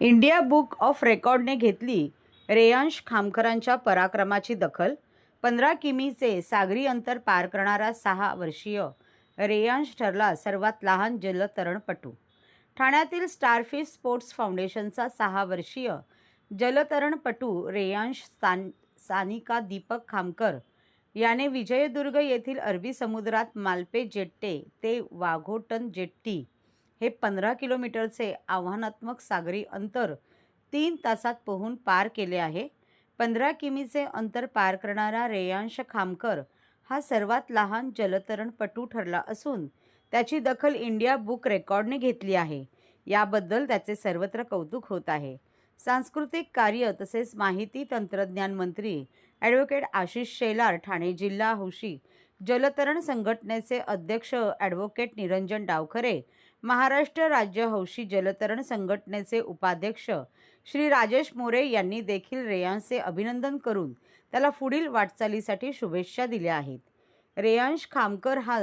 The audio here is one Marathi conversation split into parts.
इंडिया बुक ऑफ रेकॉर्डने घेतली रेयांश खामकरांच्या पराक्रमाची दखल. पंधरा किमीचे सागरी अंतर पार करणारा सहा वर्षीय रेयांश ठरला सर्वात लहान जलतरणपटू. ठाण्यातील स्टारफिश स्पोर्ट्स फाउंडेशनचा सहा वर्षीय जलतरणपटू रेयांश स्थान सानिका दीपक खामकर याने विजयदुर्ग येथील अरबी समुद्रात मालपे जेट्टे ते वाघोटन जेट्टी हे पंधरा किलोमीटरचे आव्हानात्मक सागरी अंतर तीन तासात पोहून पार केले आहे. पंधरा किमीचे अंतर पार करणारा रेयांश खामकर हा सर्वात लहान जलतरणपटू ठरला असून त्याची दखल इंडिया बुक रेकॉर्डने घेतली आहे. याबद्दल त्याचे सर्वत्र कौतुक होत आहे. सांस्कृतिक कार्य तसेच माहिती तंत्रज्ञान मंत्री ॲडव्होकेट आशिष शेलार ठाणे जिल्हा हौशी जलतरण संघटनेचे अध्यक्ष ॲडव्होकेट निरंजन डावखरे महाराष्ट्र राज्य हौशी जलतरण संघटनेचे उपाध्यक्ष श्री राजेश मोरे यांनी देखील रेयांशचे अभिनंदन करून त्याला पुढील वाटचालीसाठी शुभेच्छा दिल्या आहेत. रेयांश खामकर हा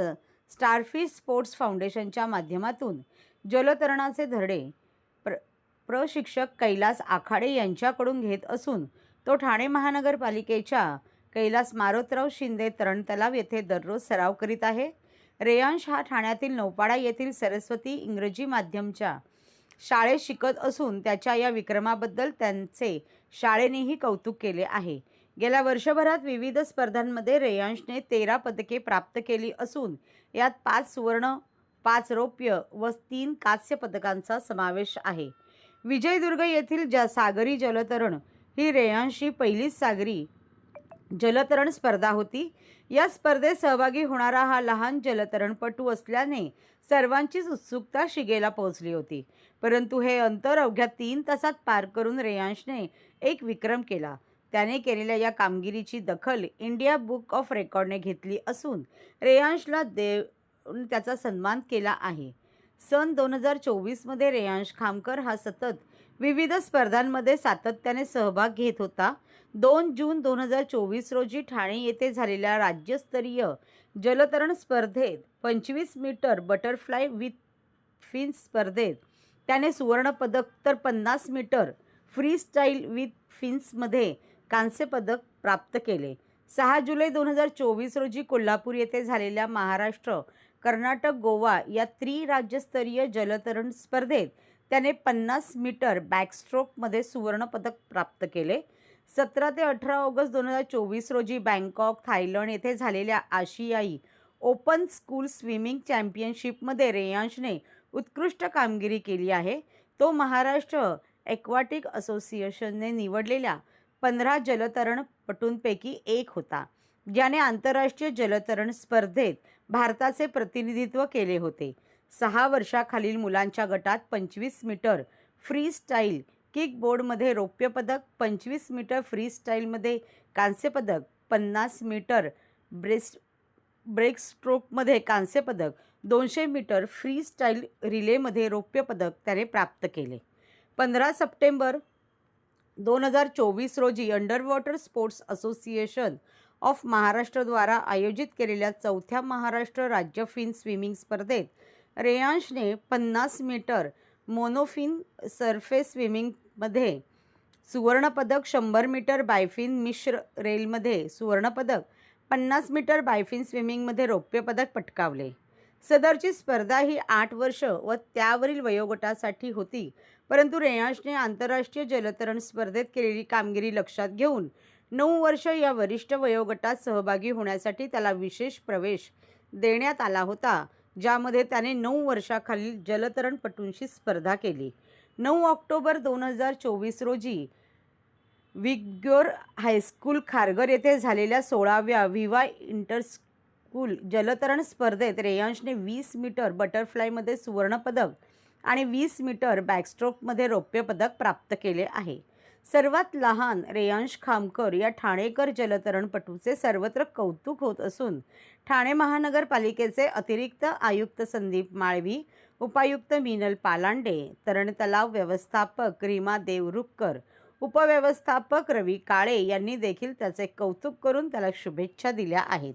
स्टारफिश स्पोर्ट्स फाउंडेशनच्या माध्यमातून जलतरणाचे धडे प्र प्रशिक्षक कैलास आखाडे यांच्याकडून घेत असून तो ठाणे महानगरपालिकेच्या कैलास मारोतराव शिंदे तरण तलाव येथे दररोज सराव करीत आहे. रेयांश हा ठाण्यातील नौपाडा येथील सरस्वती इंग्रजी माध्यमच्या शाळेत शिकत असून त्याच्या या विक्रमाबद्दल त्यांचे शाळेनेही कौतुक केले आहे. गेल्या वर्षभरात विविध स्पर्धांमध्ये रेयांशने तेरा पदके प्राप्त केली असून यात पाच सुवर्ण पाच रौप्य व तीन कांस्य पदकांचा समावेश आहे. विजयदुर्ग येथील ज सागरी जलतरण ही रेयांशी पहिलीच सागरी जलतरण स्पर्धा होती. या स्पर्धेत सहभागी होणारा हा लहान जलतरणपटू असल्याने सर्वांचीच उत्सुकता शिगेला पोहोचली होती. परंतु हे अंतर अवघ्या तीन तासात पार करून रेयांशने एक विक्रम केला. त्याने केलेल्या या कामगिरीची दखल इंडिया बुक ऑफ रेकॉर्डने घेतली असून रेयांशला देव त्याचा सन्मान केला आहे. सन दोन हजार चोवीसमध्ये रेयांश खामकर हा सतत विविध स्पर्धांमध्ये सातत्याने सहभाग घेत होता. दोन जून दोन हजार चोवीस रोजी ठाणे येथे झालेल्या राज्यस्तरीय जलतरण स्पर्धेत पंचवीस मीटर बटरफ्लाय विथ फिन्स स्पर्धेत त्याने सुवर्णपदक तर पन्नास मीटर फ्रीस्टाईल विथ फिन्समध्ये कांस्यपदक प्राप्त केले. सहा जुलै दोन हजार चोवीस रोजी कोल्हापूर येथे झालेल्या महाराष्ट्र कर्नाटक गोवा या त्रिराज्यस्तरीय जलतरण स्पर्धेत त्याने पन्नास मीटर बॅकस्ट्रोकमध्ये सुवर्णपदक प्राप्त केले. सतरा ते अठरा ऑगस्ट दोन हजार चोवीस रोजी बँकॉक थायलंड येथे झालेल्या आशियाई ओपन स्कूल स्विमिंग चॅम्पियनशिपमध्ये रेयांशने उत्कृष्ट कामगिरी केली आहे. तो महाराष्ट्र ॲक्वाटिक असोसिएशनने निवडलेल्या पंधरा जलतरणपटूंपैकी एक होता ज्याने आंतरराष्ट्रीय जलतरण स्पर्धेत भारताचे प्रतिनिधित्व केले होते. सहा वर्षाखालील मुलांच्या गटात पंचवीस मीटर फ्री स्टाईल किकबोर्डमध्ये रौप्य पदक पंचवीस मीटर फ्री स्टाईलमध्ये कांस्यपदक पन्नास मीटर ब्रेस्ट ब्रेक स्ट्रोकमध्ये कांस्यपदक दोनशे मीटर फ्री स्टाईल रिलेमध्ये रौप्य पदक त्याने प्राप्त केले. पंधरा सप्टेंबर दोन हजार चोवीस रोजी अंडरवॉटर स्पोर्ट्स असोसिएशन ऑफ महाराष्ट्रद्वारा आयोजित केलेल्या चौथ्या महाराष्ट्र राज्य फिन स्विमिंग स्पर्धेत रेयांशने पन्नास मीटर मोनोफिन सरफेस स्विमिंगमध्ये सुवर्णपदक शंभर मीटर बायफिन मिश्र रेलमध्ये सुवर्णपदक पन्नास मीटर बायफिन स्विमिंगमध्ये रौप्य पदक पटकावले. सदरची स्पर्धा ही आठ वर्ष व त्यावरील वयोगटासाठी होती. परंतु रेयांशने आंतरराष्ट्रीय जलतरण स्पर्धेत केलेली कामगिरी लक्षात घेऊन नऊ वर्ष या वरिष्ठ वयोगटात सहभागी होण्यासाठी त्याला विशेष प्रवेश देण्यात आला होता. ज्यामध्ये त्याने नऊ वर्षाखालील जलतरणपटूंशी स्पर्धा केली. नऊ ऑक्टोबर दोन हजार चोवीस रोजी विग्योर हायस्कूल खारगर येथे झालेल्या सोळाव्या विवा इंटरस्कूल जलतरण स्पर्धेत रेयांशने वीस मीटर बटरफ्लायमध्ये सुवर्णपदक आणि वीस मीटर बॅकस्ट्रोकमध्ये रौप्य पदक प्राप्त केले आहे. सर्वात लहान रेयांश खामकर या ठाणेकर जलतरणपटूचे सर्वत्र कौतुक होत असून ठाणे महानगरपालिकेचे अतिरिक्त आयुक्त संदीप माळवी उपायुक्त मिनल पालांडे तरण तलाव व्यवस्थापक रीमा देवरुखकर उपव्यवस्थापक रवी काळे यांनी देखील त्याचे कौतुक करून त्याला शुभेच्छा दिल्या आहेत.